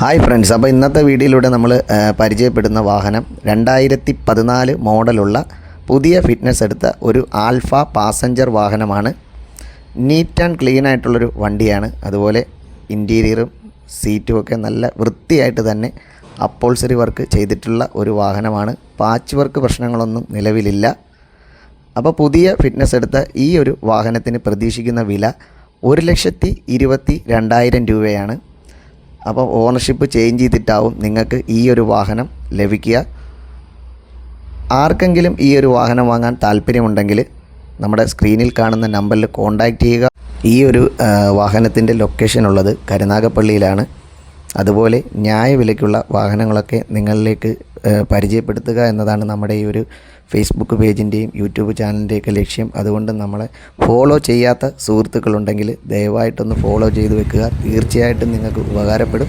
Hi friends അപ്പോൾ ഇന്നത്തെ വീഡിയോയിലൂടെ നമ്മൾ പരിചയപ്പെടുന്ന വാഹനം രണ്ടായിരത്തി പതിനാല് മോഡലുള്ള പുതിയ ഫിറ്റ്നസ് എടുത്ത ഒരു ആൽഫ പാസഞ്ചർ വാഹനമാണ്. നീറ്റ് ആൻഡ് ക്ലീൻ ആയിട്ടുള്ളൊരു വണ്ടിയാണ്. അതുപോലെ ഇന്റീരിയറും സീറ്റും ഒക്കെ നല്ല വൃത്തിയായിട്ട് തന്നെ അപ്പോൾസറി വർക്ക് ചെയ്തിട്ടുള്ള ഒരു വാഹനമാണ്. പാച്ച് വർക്ക് പ്രശ്നങ്ങളൊന്നും നിലവിലില്ല. അപ്പോൾ പുതിയ ഫിറ്റ്നസ് എടുത്ത ഈ ഒരു വാഹനത്തിന് പ്രതീക്ഷിക്കുന്ന വില ഒരു ലക്ഷത്തി ഇരുപത്തി രണ്ടായിരം രൂപയാണ്. അപ്പോൾ ഓണർഷിപ്പ് ചേഞ്ച് ചെയ്തിട്ടാവും നിങ്ങൾക്ക് ഈ ഒരു വാഹനം ലഭിക്കുക. ആർക്കെങ്കിലും ഈ ഒരു വാഹനം വാങ്ങാൻ താല്പര്യമുണ്ടെങ്കിൽ നമ്മുടെ സ്ക്രീനിൽ കാണുന്ന നമ്പറിൽ കോൺടാക്റ്റ് ചെയ്യുക. ഈ ഒരു വാഹനത്തിന്റെ ലൊക്കേഷൻ ഉള്ളത് കരുനാഗപ്പള്ളിയിലാണ്. അതുപോലെ ന്യായവിലയ്ക്കുള്ള വാഹനങ്ങളൊക്കെ നിങ്ങളിലേക്ക് പരിചയപ്പെടുത്തുക എന്നതാണ് നമ്മുടെ ഈ ഒരു ഫേസ്ബുക്ക് പേജിന്റെയും യൂട്യൂബ് ചാനലിന്റെയൊക്കെ ലക്ഷ്യം. അതുകൊണ്ട് നമ്മളെ ഫോളോ ചെയ്യാത്ത സുഹൃത്തുക്കളുണ്ടെങ്കിൽ ദയവായിട്ടൊന്ന് ഫോളോ ചെയ്ത് വെക്കുക. തീർച്ചയായിട്ടും നിങ്ങൾക്ക് ഉപകാരപ്പെടും.